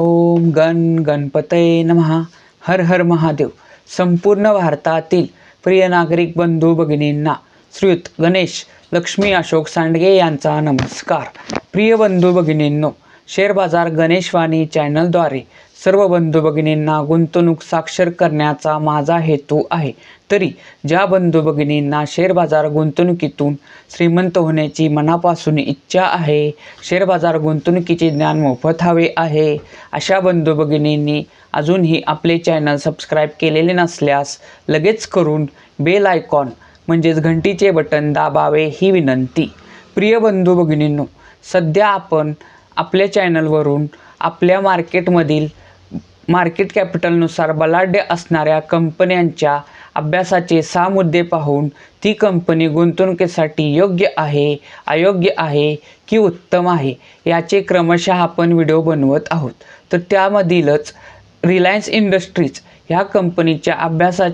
ओम गण गणपतये नमहा हर हर महादेव. संपूर्ण भारतातील प्रिय नागरिक बंधू भगिनींना श्रीयुत गणेश लक्ष्मी अशोक सांडगे यांचा नमस्कार. प्रिय बंधू भगिनींनो शेअर बाजार गणेशवाणी चॅनलद्वारे सर्व बंधू भगिनींना गुंतवणूक साक्षर करण्याचा माझा हेतू आहे. तरी ज्या बंधू भगिनींना शेअर बाजार गुंतवणुकीतून श्रीमंत होण्याची मनापासून इच्छा आहे शेअर बाजार गुंतवणुकीचे ज्ञान मोफत हवे आहे अशा बंधू भगिनींनी अजूनही आपले चॅनल सबस्क्राईब केलेले नसल्यास लगेच करून बेल आयकॉन म्हणजेच घंटीचे बटन दाबावे ही विनंती. प्रिय बंधू भगिनींनो सध्या आपण आपल्या चॅनलवरून आपल्या मार्केटमधील मार्केट कॅपिटलनुसार बलाढ्य असणाऱ्या कंपन्यांच्या अभ्यासाचे सहा मुद्दे पाहून ती कंपनी गुंतवणुकीसाठी योग्य आहे अयोग्य आहे की उत्तम आहे याचे क्रमशः आपण व्हिडिओ बनवत आहोत. तर त्यामधीलच रिलायन्स इंडस्ट्रीज ह्या कंपनीच्या अभ्यासा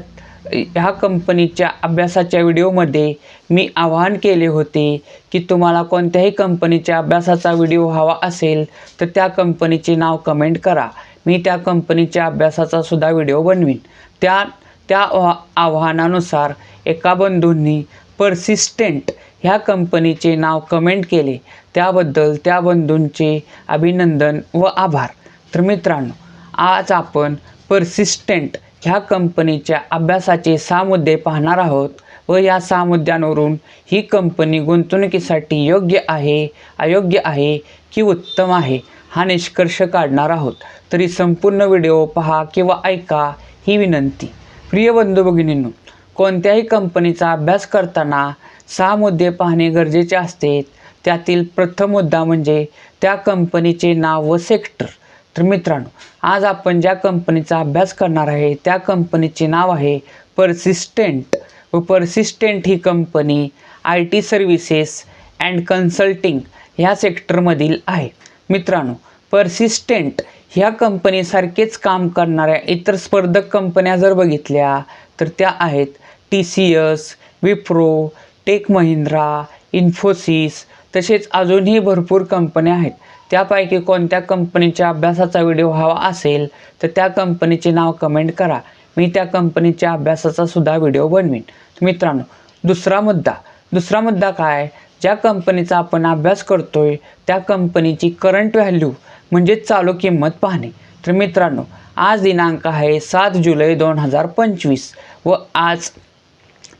ह्या कंपनीच्या अभ्यासाच्या व्हिडिओमध्ये मी आवाहन केले होते की तुम्हाला कोणत्याही कंपनीच्या अभ्यासाचा व्हिडिओ हवा असेल तर त्या कंपनीचे नाव कमेंट करा. मी त्या कंपनीच्या अभ्यासाचा सुद्धा व्हिडिओ बनवीन. त्या त्या आव्हानानुसार एका बंधूंनी परसिस्टंट ह्या कंपनीचे नाव कमेंट केले. त्याबद्दल त्या बंधूंचे अभिनंदन व आभार. तर मित्रांनो आज आपण परसिस्टंट ह्या कंपनीच्या अभ्यासाचे सहा मुद्दे पाहणार आहोत व या सहा मुद्द्यांवरून ही कंपनी गुंतवणुकीसाठी योग्य आहे अयोग्य आहे की उत्तम आहे हा निष्कर्ष काढणार आहोत. तरी संपूर्ण व्हिडिओ पहा किंवा ऐका ही विनंती. प्रिय बंधू भगिनींनो कोणत्याही कंपनीचा अभ्यास करताना सहा मुद्दे पाहणे गरजेचे असते. त्यातील प्रथम मुद्दा म्हणजे त्या कंपनीचे नाव व सेक्टर. तर मित्रांनो आज आपण ज्या कंपनीचा अभ्यास करणार आहे त्या कंपनीचे नाव आहे परसिस्टेंट व पर्सिस्टेंट ही company I T services and consulting ह्या सेक्टरमधील आहे. मित्रांनो परसिस्टेंट ह्या कंपनीसारखेच काम करणाऱ्या इतर स्पर्धक कंपन्या जर बघितल्या तर त्या आहेत T C S Wipro Tech Mahindra Infosys तसेच अजूनही भरपूर कंपन्या आहेत. त्यापैकी कोणत्या कंपनीच्या अभ्यासाचा व्हिडिओ हवा असेल तर त्या कंपनीचे नाव कमेंट करा. मी त्या कंपनीच्या अभ्यासाचा सुद्धा व्हिडिओ बनवीन. मित्रांनो दुसरा मुद्दा. दुसरा मुद्दा काय? ज्या कंपनीचा आपण अभ्यास करतोय त्या कंपनीची करंट व्हॅल्यू म्हणजेच चालू किंमत पाहणे. तर मित्रांनो आज दिनांक आहे सात जुलै दोन हजार पंचवीस व आज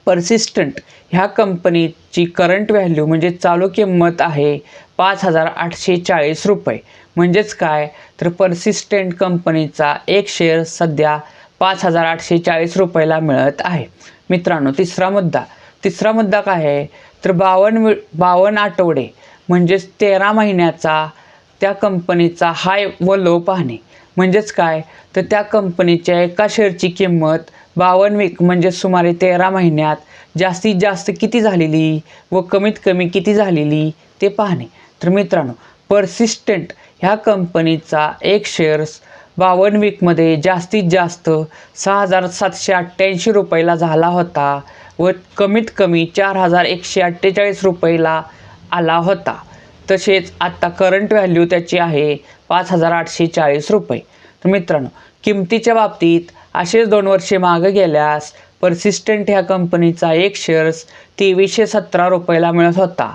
पर्सिस्टंट ह्या कंपनीची करंट व्हॅल्यू म्हणजे चालू किंमत आहे पाच हजार आठशे चाळीस रुपये. म्हणजेच काय? तर पर्सिस्टंट कंपनीचा एक शेअर सध्या पाच हजार आठशे चाळीस रुपयाला मिळत आहे. मित्रांनो तिसरा मुद्दा. तिसरा मुद्दा काय आहे? तर बावन्न बावन्न आठवडे म्हणजेच तेरा महिन्याचा त्या कंपनीचा हाय व लो पाहणे. म्हणजेच काय? तर त्या कंपनीच्या एका शेअरची किंमत बावन्न वीक म्हणजे सुमारे तेरा महिन्यात जास्तीत जास्त किती झालेली व कमीत कमी किती झालेली ते पाहणे. तर मित्रांनो परसिस्टंट ह्या कंपनीचा एक शेअर्स बावन्न वीकमध्ये जास्तीत जास्त सहा हजार सातशे अठ्ठ्याऐंशी रुपयाला झाला होता व कमीत कमी चार हजार एकशे अठ्ठेचाळीस रुपयाला आला होता. तसेच आत्ता करंट व्हॅल्यू त्याची आहे पाच हजार आठशे चाळीस रुपये. तर मित्रांनो किमतीच्या बाबतीत असेच दोन वर्षे मागं गेल्यास परसिस्टंट ह्या कंपनीचा एक शेअर्स तेवीसशे सतरा रुपयाला मिळत होता.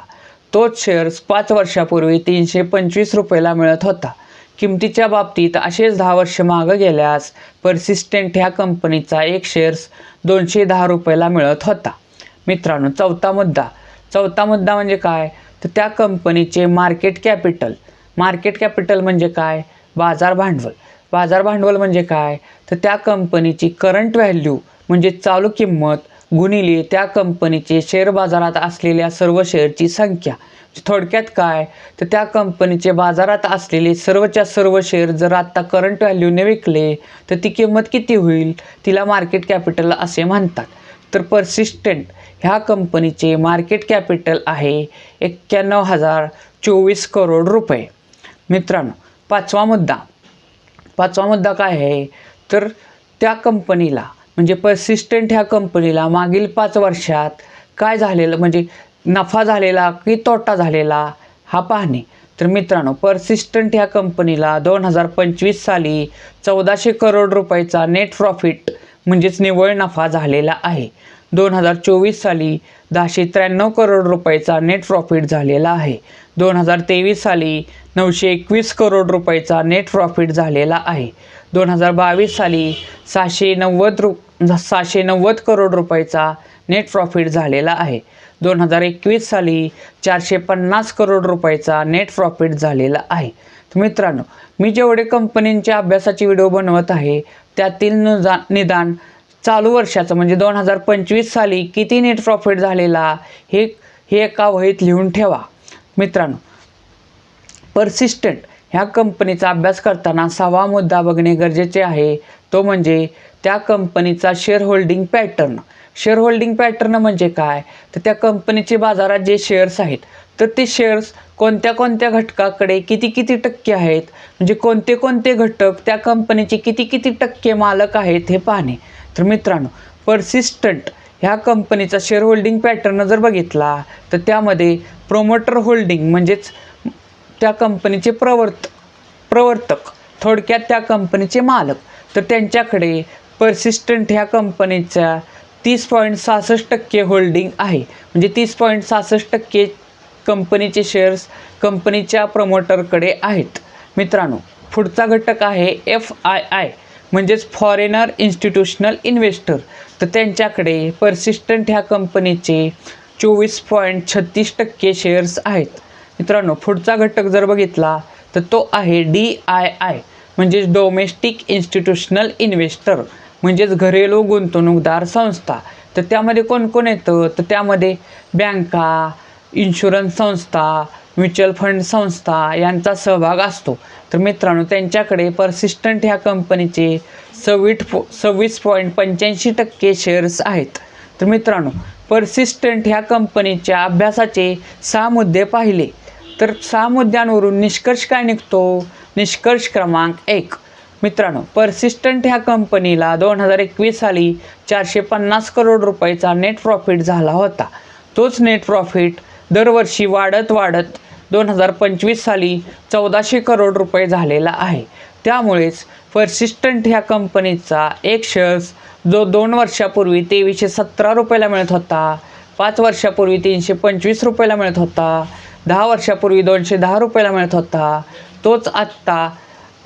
तोच शेअर्स पाच वर्षापूर्वी तीनशे पंचवीस रुपयाला मिळत होता. किमतीच्या बाबतीत असेच दहा वर्ष मागं गेल्यास परसिस्टंट ह्या कंपनीचा एक शेअर्स दोनशे दहा रुपयाला मिळत होता. मित्रांनो चौथा मुद्दा. चौथा मुद्दा म्हणजे काय? तर त्या कंपनीचे मार्केट कॅपिटल मार्केट कॅपिटल म्हणजे काय? बाजार भांडवल. बाजार भांडवल म्हणजे काय? तर त्या कंपनीची करंट व्हॅल्यू म्हणजे चालू किंमत गुणिले त्या कंपनीचे शेअर बाजारात असलेल्या सर्व शेअरची संख्या. म्हणजे थोडक्यात काय? तर त्या कंपनीचे बाजारात असलेले सर्वच्या सर्व शेअर जर आत्ता करंट व्हॅल्यूने विकले तर ती किंमत किती होईल? तिला मार्केट कॅपिटल असे म्हणतात. तर परसिस्टंट ह्या कंपनीचे मार्केट कॅपिटल आहे एक्क्याण्णव हजार चोवीस करोड रुपये. मित्रांनो पाचवा मुद्दा. पाचवा मुद्दा काय आहे? तर त्या कंपनीला म्हणजे परसिस्टंट ह्या कंपनीला मागील पाच वर्षात काय झालेलं म्हणजे नफा झालेला की तोटा झालेला हा पाहणे. तर मित्रांनो परसिस्टंट ह्या कंपनीला दोन हजार पंचवीस साली चौदाशे करोड रुपयाचा नेट प्रॉफिट म्हणजेच निव्वळ नफा झालेला आहे. दोन हजार चोवीस साली दहाशे त्र्याण्णव करोड रुपयाचा नेट प्रॉफिट झालेला आहे. दोन हजार तेवीस साली नऊशे एकवीस करोड रुपयाचा नेट प्रॉफिट झालेला आहे. दोन हजार बावीस साली सहाशे नव्वद रु सहाशे नव्वद करोड रुपयाचा नेट प्रॉफिट झालेला आहे. दोन हजार एकवीस साली चारशे पन्नास करोड रुपयाचा नेट प्रॉफिट झालेला आहे. मित्रांनो मी जेवढे कंपनींच्या अभ्यासाची व्हिडिओ बनवत आहे त्यातील नुजा निदान चालू वर्षाचं म्हणजे दोन हजार पंचवीस साली किती नेट प्रॉफिट झालेला हे हे एका वहीत लिहून ठेवा. मित्रांनो परसिस्टंट ह्या कंपनीचा अभ्यास करताना सहावा मुद्दा बघणे गरजेचे आहे. तो म्हणजे त्या कंपनीचा share holding pattern share holding pattern म्हणजे काय? तर त्या कंपनीचे बाजारात जे शेअर्स आहेत तर ते शेअर्स कोणत्या कोणत्या घटकाकडे किती किती टक्के आहेत? म्हणजे कोणते कोणते घटक त्या कंपनीचे किती किती टक्के मालक आहेत हे पाहणे. तर मित्रांनो परसिस्टंट ह्या कंपनीचा शेअर होल्डिंग पॅटर्न जर बघितला तर त्यामध्ये प्रोमोटर होल्डिंग म्हणजेच त्या कंपनीचे प्रवर्त प्रवर्तक थोडक्यात त्या कंपनीचे मालक. तर त्यांच्याकडे परसिस्टंट ह्या कंपनीच्या तीस पॉईंट सहासष्ट टक्के होल्डिंग आहे. म्हणजे तीस पॉईंट सहासष्ट टक्के कंपनीचे शेअर्स कंपनीच्या प्रमोटरकडे आहेत. मित्रांनो पुढचा घटक आहे एफ आय आय म्हणजेच फॉरेनर इन्स्टिट्यूशनल इन्व्हेस्टर तर त्यांच्याकडे परसिस्टंट ह्या कंपनीचे चोवीस पॉईंट छत्तीस टक्के शेअर्स आहेत. मित्रांनो पुढचा घटक जर बघितला तर तो आहे डी आय आय म्हणजेच डोमेस्टिक इन्स्टिट्यूशनल इन्व्हेस्टर म्हणजेच घरेलू गुंतवणूकदार संस्था. तर त्यामध्ये कोण कोण येतं? तर त्यामध्ये बँका इन्शुरन्स संस्था म्युच्युअल फंड संस्था यांचा सहभाग असतो. तर मित्रांनो त्यांच्याकडे परसिस्टंट ह्या कंपनीचे सव्वीस पो सव्वीस पॉईंट पंच्याऐंशी टक्के शेअर्स आहेत. तर मित्रांनो परसिस्टंट ह्या कंपनीच्या अभ्यासाचे सहा मुद्दे पाहिले. तर सहा मुद्द्यांवरून निष्कर्ष काय निघतो? निष्कर्ष क्रमांक एक. मित्रांनो परसिस्टंट ह्या कंपनीला दोन हजार एकवीस साली चारशे पन्नास करोड रुपयाचा नेट प्रॉफिट झाला होता. तोच नेट प्रॉफिट दरवर्षी वाढत वाढत दोन हजार पंचवीस साली चौदाशे करोड रुपये झालेला आहे. त्यामुळेच परसिस्टंट ह्या कंपनीचा एक शेअर्स जो दोन वर्षापूर्वी तेवीसशे सतरा रुपयाला मिळत होता पाच वर्षापूर्वी तीनशे पंचवीस रुपयाला मिळत होता दहा वर्षापूर्वी दोनशे दहा रुपयाला मिळत होता तोच आत्ता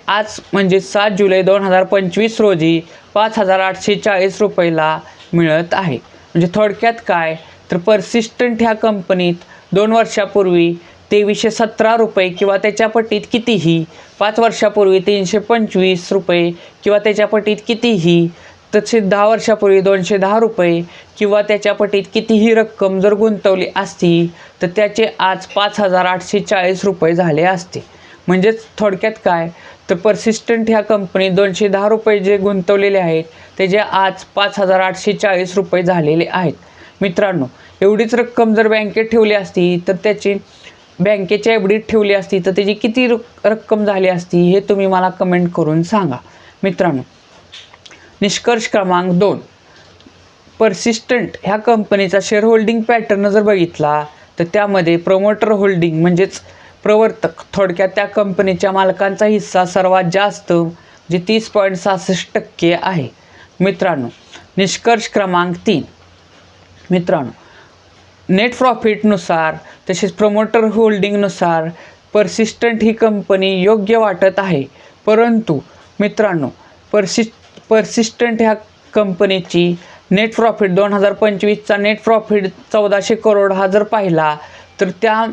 आज म्हणजे सात जुलै दोन हजार पंचवीस रोजी पाच हजार आठशे चाळीस रुपयाला मिळत आहे. म्हणजे थोडक्यात काय? तर परसिस्टंट ह्या कंपनीत दोन वर्षापूर्वी तेवीसशे सतरा रुपये किंवा त्याच्या पटीत कितीही पाच वर्षापूर्वी तीनशे पंचवीस रुपये किंवा त्याच्या पटीत कितीही तसे दहा वर्षापूर्वी दोनशे दहा रुपये किंवा त्याच्या पटीत कितीही रक्कम जर गुंतवली असती तर त्याचे आज पाच हजार आठशे चाळीस रुपये झाले असते. म्हणजेच थोडक्यात काय? तर परसिस्टंट ह्या कंपनीत दोनशे दहा रुपये जे गुंतवलेले आहेत त्याचे आज पाच हजार आठशे चाळीस रुपये झालेले आहेत. मित्रांनो एवढीच रक्कम जर बँकेत ठेवली असती तर त्याची बँकेच्या एफ डीत ठेवली असती तर त्याची किती रक्कम झाली असती हे तुम्ही मला कमेंट करून सांगा. मित्रांनो निष्कर्ष क्रमांक दोन. परसिस्टंट ह्या कंपनीचा शेअर होल्डिंग पॅटर्न जर बघितला तर त्यामध्ये प्रमोटर होल्डिंग म्हणजेच प्रवर्तक. थोडक्यात त्या कंपनीच्या मालकांचा हिस्सा सर्वात जास्त जे तीस पॉईंट सहासष्ट टक्के आहे. मित्रांनो निष्कर्ष क्रमांक तीन. मित्रांनो नेट प्रॉफिटनुसार तसेच प्रमोटर होल्डिंगनुसार परसिस्टंट ही कंपनी योग्य वाटत आहे. परंतु मित्रांनो परसिस परसिस्टंट ह्या कंपनीची नेट प्रॉफिट दोन हजार पंचवीसचा नेट प्रॉफिट चौदाशे करोड हा जर पाहिला तर त्या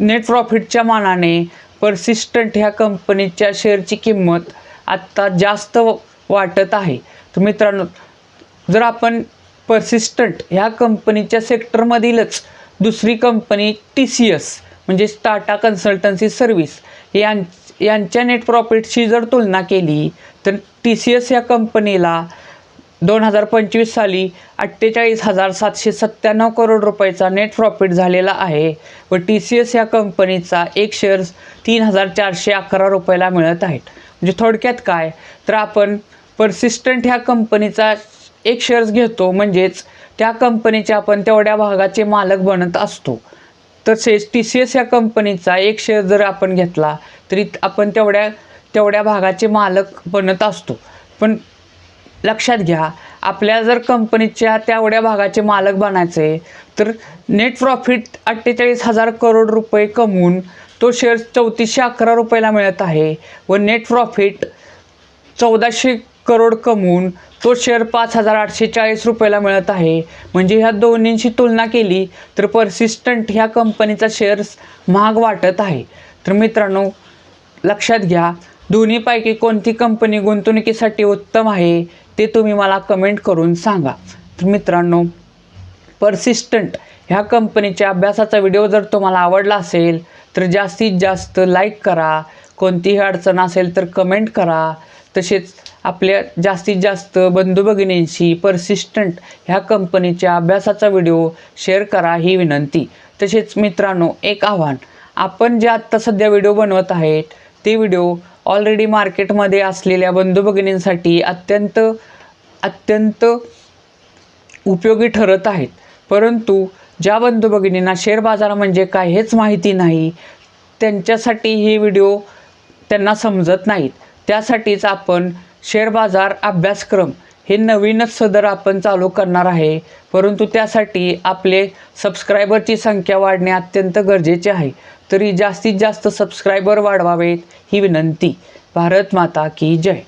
नेट प्रॉफिटच्या मानाने परसिस्टंट ह्या कंपनीच्या शेअरची किंमत आत्ता जास्त वाटत आहे. तर मित्रांनो जर आपण परसिस्टंट ह्या कंपनीच्या सेक्टरमधीलच दुसरी कंपनी टी सी एस म्हणजे टाटा कन्सल्टन्सी सर्व्हिस यां यांच्या नेट प्रॉफिटशी जर तुलना केली तर टी सी एस या कंपनीला दोन हजार पंचवीस साली अठ्ठेचाळीस हजार सातशे सत्त्याण्णव करोड रुपयाचा नेट प्रॉफिट झालेला आहे व टी सी एस या कंपनीचा एक शेअर्स तीन हजार चारशे अकरा रुपयाला मिळत आहेत. म्हणजे थोडक्यात काय? तर आपण परसिस्टंट ह्या कंपनीचा एक शेअर्स घेतो म्हणजेच त्या कंपनीचे आपण तेवढ्या भागाचे मालक बनत असतो. तसेच टी सी एस या कंपनीचा एक शेअर जर आपण घेतला तरी आपण तेवढ्या तेवढ्या भागाचे मालक बनत असतो. पण लक्षात घ्या. आपल्या जर कंपनीच्या तेवढ्या भागाचे मालक बनायचे तर नेट प्रॉफिट अठ्ठेचाळीस हजार करोड रुपये कमवून तो शेअर चौतीसशे अकरा रुपयाला मिळत आहे व नेट प्रॉफिट चौदाशे करोड कमवून तो शेअर पाच हजार आठशे चाळीस रुपयाला मिळत आहे. म्हणजे ह्या दोन्हींची तुलना केली तर परसिस्टंट ह्या कंपनीचा शेअर्स महाग वाटत आहे. तर मित्रांनो लक्षात घ्या दोन्हीपैकी कोणती कंपनी गुंतवणुकीसाठी उत्तम आहे ते तुम्ही मला कमेंट करून सांगा. तर मित्रांनो परसिस्टंट ह्या कंपनीच्या अभ्यासाचा व्हिडिओ जर तुम्हाला आवडला असेल तर जास्तीत जास्त लाईक करा. कोणतीही अडचण असेल तर कमेंट करा. तसेच आपल्या जास्तीत जास्त बंधू भगिनींशी परसिस्टंट ह्या कंपनीच्या अभ्यासाचा व्हिडिओ शेअर करा ही विनंती. तसेच मित्रांनो एक आव्हान. आपण जे आत्ता सध्या व्हिडिओ बनवत आहेत ते व्हिडिओ ऑलरेडी मार्केटमध्ये असलेल्या बंधू भगिनींसाठी अत्यंत अत्यंत उपयोगी ठरत आहेत. परंतु ज्या बंधू भगिनींना शेअर बाजार म्हणजे काय हेच माहिती नाही त्यांच्यासाठी हे व्हिडिओ त्यांना समजत नाहीत. त्यासाठीच आपण शेअर बाजार अभ्यासक्रम हे नवीनच सदर आपण चालू करणार आहे. परंतु त्यासाठी आपले सबस्क्रायबरची संख्या वाढणे अत्यंत गरजेचे आहे. तरी जास्तीत जास्त सबस्क्रायबर वाढवावेत ही विनंती. भारत माता की जय.